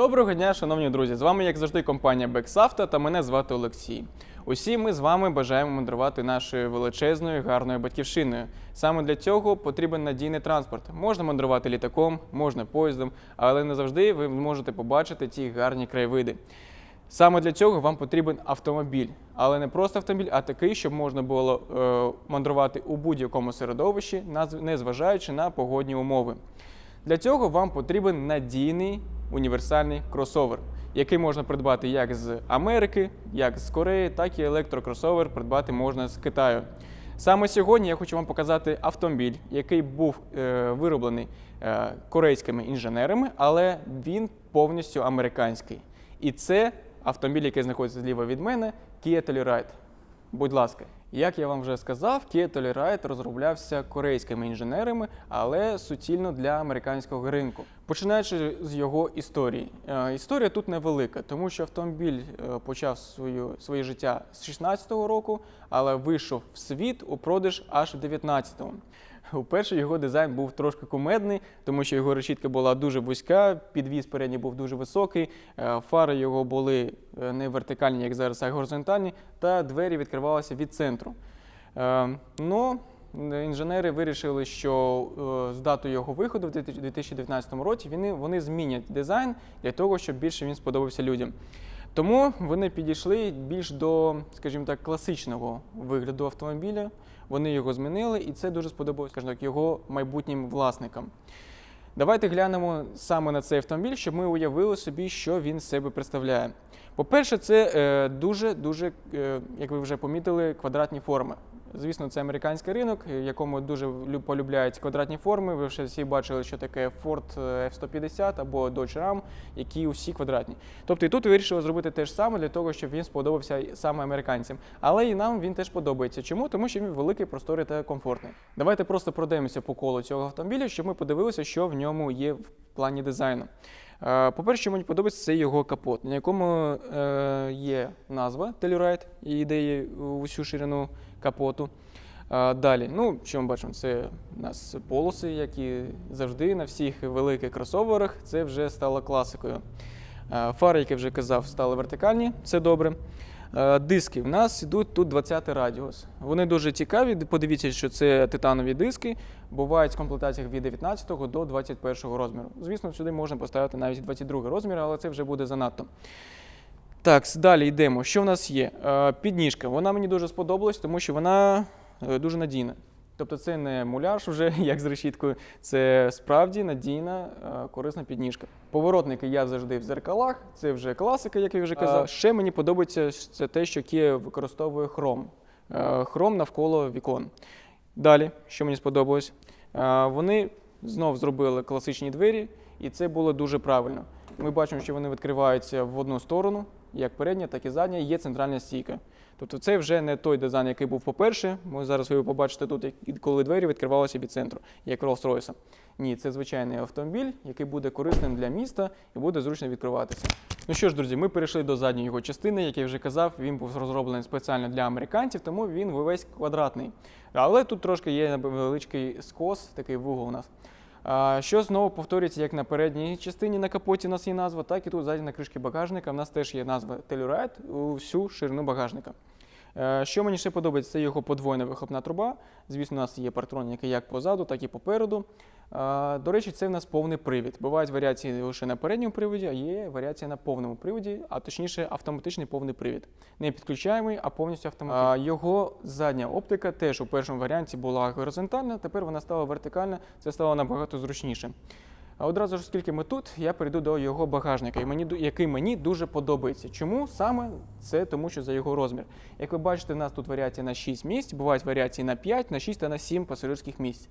Доброго дня, шановні друзі! З вами, як завжди, компанія Бексавто та мене звати Олексій. Усі ми з вами бажаємо мандрувати нашою величезною гарною батьківщиною. Саме для цього потрібен надійний транспорт. Можна мандрувати літаком, можна поїздом, але не завжди ви можете побачити ті гарні краєвиди. Саме для цього вам потрібен автомобіль, але не просто автомобіль, а такий, щоб можна було е, мандрувати у будь-якому середовищі, незважаючи на погодні умови. Для цього вам потрібен надійний універсальний кросовер, який можна придбати як з Америки, як з Кореї, так і електрокросовер придбати можна з Китаю. Саме сьогодні я хочу вам показати автомобіль, який був е, вироблений е, корейськими інженерами, але він повністю американський. І це автомобіль, який знаходиться зліва від мене, Kia Telluride. Будь ласка, як я вам вже сказав, Kia Telluride розроблявся корейськими інженерами, але суцільно для американського ринку. Починаючи з його історії. Е, Історія тут невелика, тому що автомобіль е, почав свою, своє життя з 16-го року, але вийшов в світ у продаж аж в 19-му. Уперше його дизайн був трошки кумедний, тому що його решітка була дуже вузька, підвіз передній був дуже високий, е, фари його були е, не вертикальні, як зараз, а горизонтальні, та двері відкривалися від центру. Е, Ну, інженери вирішили, що з датою його виходу в 2019 році вони, вони змінять дизайн для того, щоб більше він сподобався людям. Тому вони підійшли більш до, скажімо так, класичного вигляду автомобіля. Вони його змінили, і це дуже сподобалось, скажімо так, його майбутнім власникам. Давайте глянемо саме на цей автомобіль, щоб ми уявили собі, що він себе представляє. По-перше, це дуже-дуже, е, як ви вже помітили, квадратні форми. Звісно, це американський ринок, е, якому дуже лю- полюбляють квадратні форми. Ви вже всі бачили, що таке Ford е, F-150 або Dodge Ram, які усі квадратні. Тобто і тут вирішили зробити те ж саме для того, щоб він сподобався саме американцям. Але і нам він теж подобається. Чому? Тому що він великий, просторий та комфортний. Давайте просто пройдемося по колу цього автомобіля, щоб ми подивилися, що в ньому є в плані дизайну. Е, По-перше, мені подобається, це його капот, на якому е, є назва Telluride і ідеї усю ширину капоту. Далі, ну що ми бачимо, це у нас полоси, які завжди на всіх великих кросоверах, це вже стало класикою. Фари, як я вже казав, стали вертикальні, це добре. Диски в нас йдуть тут 20 радіус. Вони дуже цікаві. Подивіться, що це титанові диски. Бувають в комплектаціях від 19 до 21 розміру. Звісно, сюди можна поставити навіть 22 розмір, але це вже буде занадто. Так, далі йдемо. Що в нас є? Е, Підніжка. Вона мені дуже сподобалась, тому що вона е, дуже надійна. Тобто це не муляж вже, як з решіткою, це справді надійна, е, корисна підніжка. Поворотники я завжди в зеркалах, це вже класика, як я вже казав. ще мені подобається це те, що Kia використовує хром. Хром навколо вікон. Далі, що мені сподобалось, вони знов зробили класичні двері, і це було дуже правильно. Ми бачимо, що вони відкриваються в одну сторону, як передня, так і задня, є центральна стійка. Тобто це вже не той дизайн, який був по-перше. Ми зараз ви побачите тут, коли двері відкривалися від центру, як Rolls-Royce. Ні, це звичайний автомобіль, який буде корисним для міста і буде зручно відкриватися. Ну що ж, друзі, ми перейшли до задньої його частини. Як я вже казав, він був розроблений спеціально для американців, тому він весь квадратний. Але тут трошки є невеличкий скос, такий вугол у нас. Що знову повторюється, як на передній частині на капоті у нас є назва, так і тут ззаді на кришці багажника. У нас теж є назва Telluride у всю ширину багажника. Е, Що мені ще подобається, це його подвойна вихлопна труба. Звісно, у нас є партроніки як позаду, так і попереду. Е, До речі, це в нас повний привід. Бувають варіації лише на передньому приводі, а є варіація на повному приводі, а точніше автоматичний повний привід. Не підключаємий, а повністю автоматичний. Його задня оптика теж у першому варіанті була горизонтальна, тепер вона стала вертикальна, це стало набагато зручніше. А одразу ж, оскільки ми тут, я перейду до його багажника, який мені дуже подобається. Чому саме це тому, що за його розмір. Як ви бачите, у нас тут варіація на 6 місць, бувають варіації на 5, на 6 та на 7 пасажирських місць.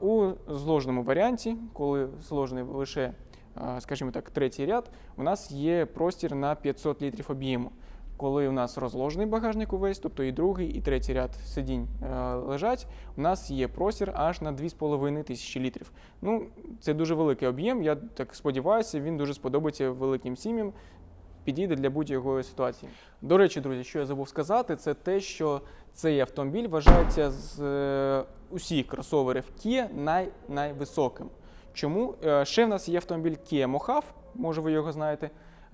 У зложеному варіанті, коли зложений лише, скажімо так, третій ряд, у нас є простір на 500 літрів об'єму. Коли у нас розложений багажник увесь, тобто і другий, і третій ряд сидінь е, лежать, у нас є простір аж на 2,5 тисячі літрів. Ну, це дуже великий об'єм. Я так сподіваюся, він дуже сподобається великим сім'ям. Підійде для будь-якої ситуації. До речі, друзі, що я забув сказати, це те, що цей автомобіль вважається з е, усіх кросоверів Kia най, найвисоким. Чому? Е, ще в нас є автомобіль Kia Mojave, може ви його знаєте,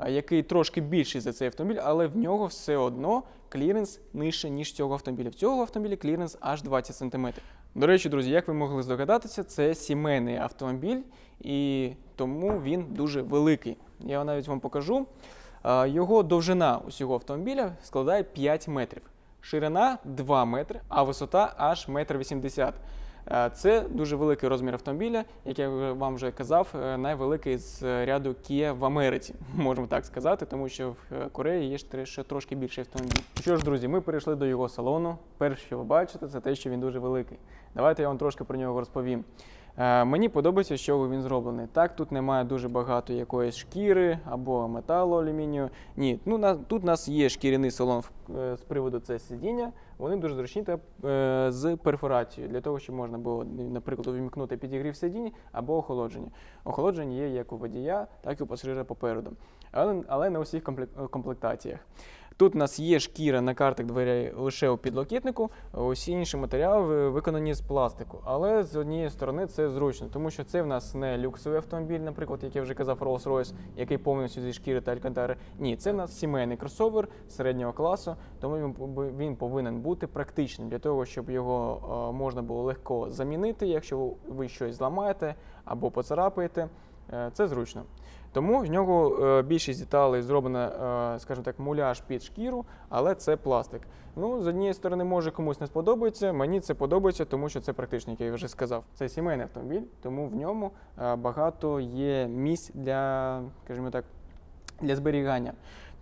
який трошки більший за цей автомобіль, але в нього все одно кліренс нижче, ніж цього автомобіля. В цього автомобіля кліренс аж 20 см. До речі, друзі, як ви могли здогадатися, це сімейний автомобіль, і тому він дуже великий. Я навіть вам покажу. Його довжина усього автомобіля складає 5 метрів. Ширина 2 метри, а висота аж 1,80 м. Е, Це дуже великий розмір автомобіля, як я вам вже казав, е, найвеликий з ряду Kia в Америці, можемо так сказати, тому що в е, Кореї є ще трошки більший автомобіль. Що ж, друзі, ми перейшли до його салону. Перше, що ви бачите, це те, що він дуже великий. Давайте я вам трошки про нього розповім. Е, Мені подобається, що він зроблений. Так, тут немає дуже багато якоїсь шкіри або металу алюмінію. Ні, ну на тут у нас є шкіряний салон е, з приводу це сидіння. Вони дуже зручні та е, з перфорацією для того, щоб можна було, наприклад, увімкнути підігрів сидінь або охолодження. Охолодження є як у водія, так і у пасажира попереду, але, але не у всіх комплектаціях. Тут у нас є шкіра на картах дверей лише у підлокітнику, усі інші матеріали виконані з пластику. Але з однієї сторони це зручно, тому що це в нас не люксовий автомобіль, наприклад, як я вже казав, Rolls-Royce, який повністю зі шкіри та алькантари. Ні, це в нас сімейний кросовер середнього класу, тому він, повинен бути практичним для того, щоб його е, можна було легко замінити, якщо ви щось зламаєте або поцарапаєте. Е, Це зручно. Тому в нього е, більшість деталей зроблена, е, скажімо так, муляж під шкіру, але це пластик. Ну, з однієї сторони, може комусь не сподобається. Мені це подобається, тому що це практично, як я вже сказав. Це сімейний автомобіль, тому в ньому е, багато є місць для, скажімо так, для зберігання.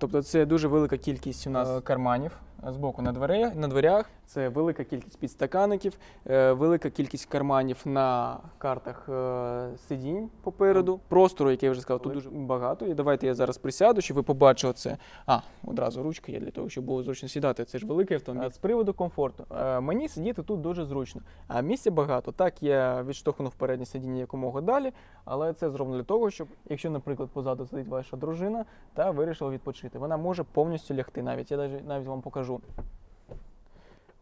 Тобто це дуже велика кількість у нас е, карманів з боку на, двере, на дверях. Це велика кількість підстаканників, е, велика кількість карманів на картах е, сидінь попереду. Простору, як я вже сказав, тут дуже багато. І давайте я зараз присяду, щоб ви побачили це. А, одразу ручка є для того, щоб було зручно сідати. Це ж великий автомобіль. З приводу комфорту. Мені сидіти тут дуже зручно. А місця багато. Так, я відштовхнув переднє сидіння якомога далі, але це зроблено для того, щоб, якщо, наприклад, позаду сидить ваша дружина та вирішила відпочити, вона може повністю лягти навіть. Я навіть, навіть вам покажу.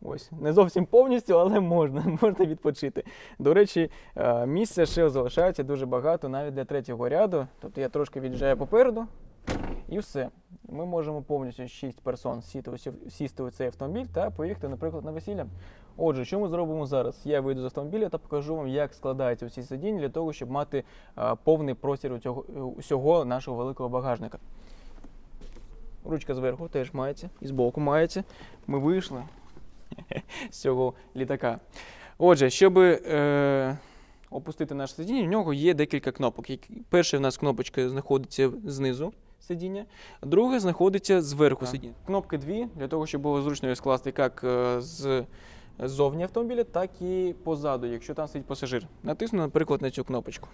Ось, не зовсім повністю, але можна, можна відпочити. До речі, е, місця ще залишається дуже багато навіть для третього ряду. Тобто я трошки від'їжджаю попереду і все. Ми можемо повністю 6 персон сісти у цей автомобіль та поїхати, наприклад, на весілля. Отже, що ми зробимо зараз? Я вийду з автомобіля та покажу вам, як складаються всі сидіння для того, щоб мати е, повний простір усього нашого великого багажника. Ручка зверху теж мається, і збоку мається. Ми вийшли з цього літака. Отже, щоб е, опустити наше сидіння, в нього є декілька кнопок. Перша в нас кнопочка знаходиться знизу сидіння, друга знаходиться зверху сидіння. Кнопки дві, для того, щоб було зручно її скласти як е, з ззовні автомобіля, так і позаду, якщо там сидить пасажир. Натисну, наприклад, на цю кнопочку.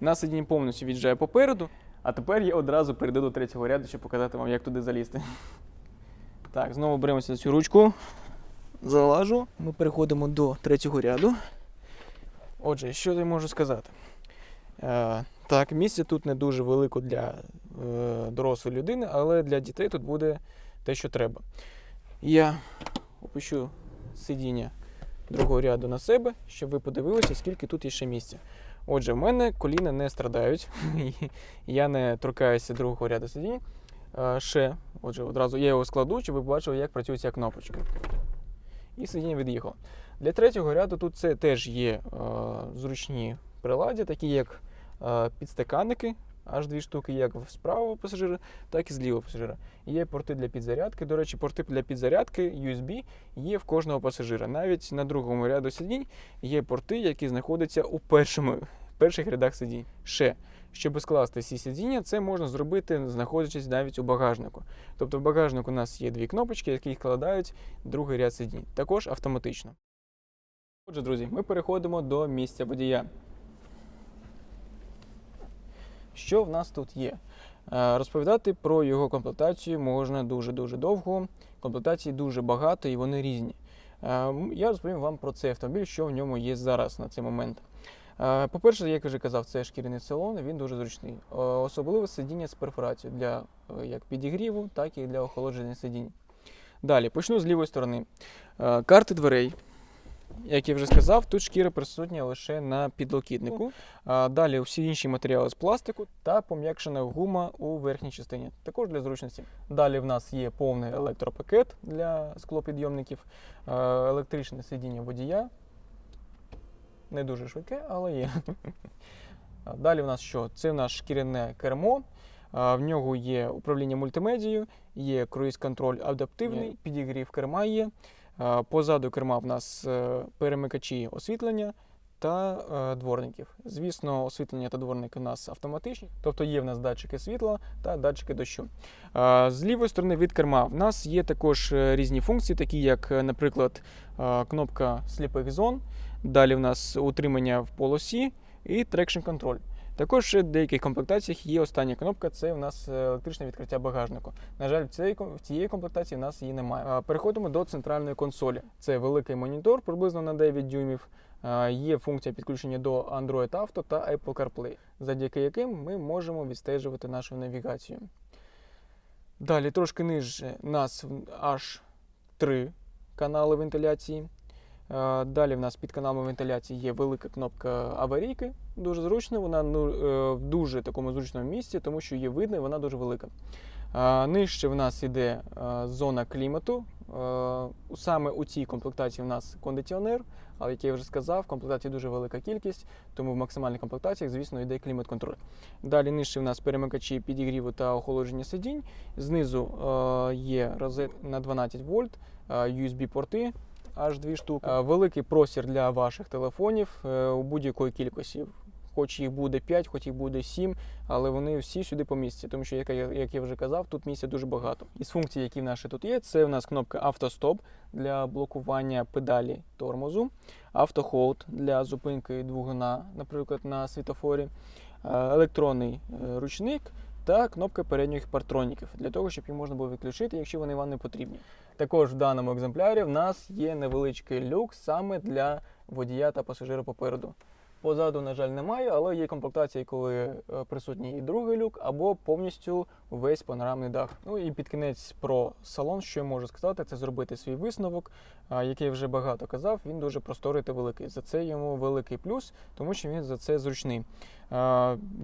На сидіння повністю від'їжджає попереду. А тепер я одразу перейду до третього ряду, щоб показати вам, як туди залізти. Так, знову беремося за цю ручку. Залажу. Ми переходимо до третього ряду. Отже, що я можу сказати? Е, так, місця тут не дуже велико для е, дорослої людини, але для дітей тут буде те, що треба. Я опущу сидіння другого ряду на себе, щоб ви подивилися, скільки тут є ще місця. Отже, в мене коліна не страдають. Я не торкаюся другого ряду сидінь. Ще, отже, одразу я його складу, щоб ви бачили, як працює ця кнопочка. І сидіння від'їхало. Для третього ряду тут це теж є е, зручні приладдя, такі як е, підстаканники, аж дві штуки, як з правого пасажира, так і з лівого пасажира. Є порти для підзарядки. До речі, порти для підзарядки USB є в кожного пасажира. Навіть на другому ряду сидінь є порти, які знаходяться у першому, перших рядах сидінь. Ще, щоб скласти всі сидіння, це можна зробити, знаходячись навіть у багажнику. Тобто в багажнику у нас є дві кнопочки, які складають другий ряд сидінь, також автоматично. Отже, друзі, ми переходимо до місця водія. Що в нас тут є? Е, Розповідати про його комплектацію можна дуже-дуже довго. Комплектацій дуже багато і вони різні. Е, Я розповім вам про цей автомобіль, що в ньому є зараз на цей момент. Е, По-перше, як вже казав, це шкіряний салон, він дуже зручний. Е, Особливо сидіння з перфорацією для як підігріву, так і для охолодження сидінь. Далі почну з лівої сторони. Карти дверей. Як я вже сказав, тут шкіра присутня лише на підлокітнику. А далі всі інші матеріали з пластику та пом'якшена гума у верхній частині, також для зручності. Далі в нас є повний електропакет для склопідйомників, електричне сидіння водія. Не дуже швидке, але є. Далі в нас що? Це в нас шкіряне кермо. В нього є управління мультимедією, є круїз-контроль адаптивний, підігрів керма є. А, Позаду керма в нас е, перемикачі освітлення та е, дворників. Звісно, освітлення та дворники у нас автоматичні, тобто є в нас датчики світла та датчики дощу. З лівої сторони від керма в нас є також е, різні функції, такі як, е, наприклад, е, кнопка сліпих зон. Далі в нас утримання в полосі і трекшн контроль. Також в деяких комплектаціях є остання кнопка, це в нас е, електричне відкриття багажнику. На жаль, в цієї комплектації в нас її немає. Переходимо до центральної консолі. Це великий монітор, приблизно на 9 дюймів. Є функція підключення до Android Auto та Apple CarPlay, завдяки яким ми можемо відстежувати нашу навігацію. Далі трошки нижче нас аж три канали вентиляції. Е, Далі в нас під каналом вентиляції є велика кнопка аварійки. Дуже зручно, вона ну, е, в дуже такому зручному місці, тому що її видно і вона дуже велика. Е, Нижче в нас йде зона клімату. Саме у цій комплектації в нас кондиціонер, але як я вже сказав, в комплектації дуже велика кількість, тому в максимальних комплектаціях, звісно, йде клімат-контроль. Далі нижче в нас перемикачі підігріву та охолодження сидінь. Знизу є розет на 12 вольт, USB-порти аж дві штуки. Е, Великий простір для ваших телефонів е, у будь-якої кількості. Хоч їх буде 5, хоч їх буде 7, але вони всі сюди помістяться, тому що, як я, вже казав, тут місця дуже багато. Із функцій, які в наші тут є, це в нас кнопка автостоп для блокування педалі тормозу, автохолд для зупинки двигуна, наприклад, на світофорі, е, електронний ручник та кнопка передніх партроніків для того, щоб їх можна було відключити, якщо вони вам не потрібні. Також в даному екземплярі в нас є невеличкий люк саме для водія та пасажира попереду. Позаду, на жаль, немає, але є комплектації, коли е, присутній і другий люк, або повністю весь панорамний дах. Ну і під кінець про салон, що я можу сказати, це зробити свій висновок, який я вже багато казав. Він дуже просторий та великий. За це йому великий плюс, тому що він за це зручний.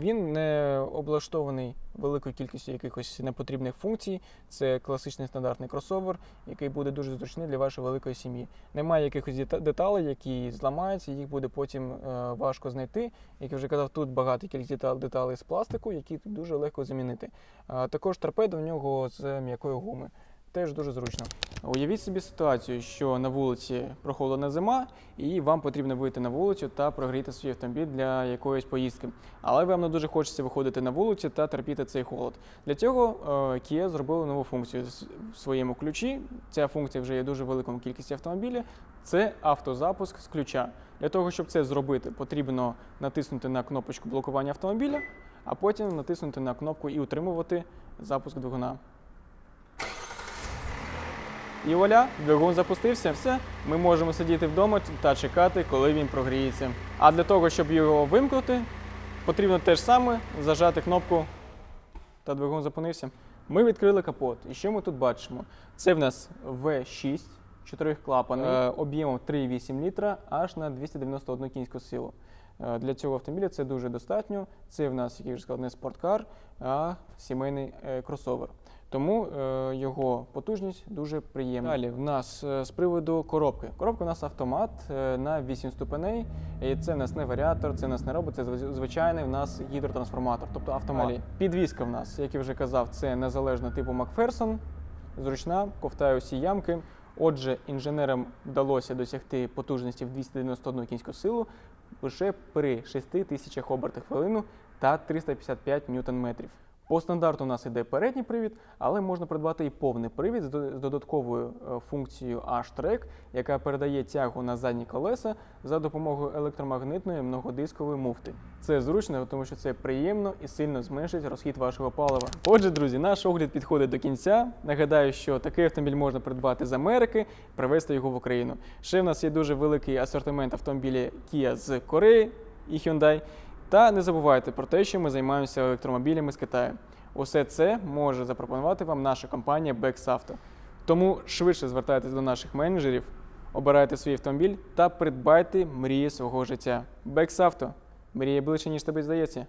Він не облаштований великою кількістю якихось непотрібних функцій. Це класичний стандартний кросовер, який буде дуже зручний для вашої великої сім'ї. Немає якихось деталей, які зламаються, їх буде потім е, важко знайти. Як я вже казав, тут багато кількість деталей з пластику, які дуже легко замінити. Також торпеда в нього з м'якої гуми. Теж дуже зручно. Уявіть собі ситуацію, що на вулиці прохолодна зима, і вам потрібно вийти на вулицю та прогріти свій автомобіль для якоїсь поїздки. Але вам не дуже хочеться виходити на вулицю та терпіти цей холод. Для цього е, Kia зробили нову функцію в своєму ключі. Ця функція вже є дуже великому кількості автомобілів. Це автозапуск з ключа. Для того, щоб це зробити, потрібно натиснути на кнопочку блокування автомобіля, а потім натиснути на кнопку і утримувати запуск двигуна. І вуаля, двигун запустився, все. Ми можемо сидіти вдома та чекати, коли він прогріється. А для того, щоб його вимкнути, потрібно те ж саме зажати кнопку та двигун зупинився. Ми відкрили капот. І що ми тут бачимо? Це в нас V6, чотирьохклапаний, е, об'ємом 3,8 літра аж на 291 кінську силу. Е, Для цього автомобіля це дуже достатньо. Це в нас, як я вже сказав, не спорткар, а сімейний е, кросовер. Тому е, його потужність дуже приємна. Далі в нас е, з приводу коробки. Коробка у нас автомат е, на 8 ступеней. І це в нас не варіатор, це в нас не робот, це звичайний в нас гідротрансформатор, тобто автомат. Далі, підвізка в нас, як я вже казав, це незалежна типу Макферсон, зручна, ковтає усі ямки. Отже, інженерам вдалося досягти потужності в 291 кінську силу лише при 6 тисячах обертів хвилину та 355 ньютон-метрів. По стандарту у нас іде передній привід, але можна придбати і повний привід з додатковою е, функцією H-Track, яка передає тягу на задні колеса за допомогою електромагнитної многодискової муфти. Це зручно, тому що це приємно і сильно зменшить розхід вашого палива. Отже, друзі, наш огляд підходить до кінця. Нагадаю, що такий автомобіль можна придбати з Америки, привезти його в Україну. Ще в нас є дуже великий асортимент автомобілів Kia з Кореї і Hyundai. Та не забувайте про те, що ми займаємося електромобілями з Китаю. Усе це може запропонувати вам наша компанія Бексавто. Тому швидше звертайтесь до наших менеджерів, Обирайте свій автомобіль та придбайте мрії свого життя. Бексавто. Мріє ближче, ніж тобі здається.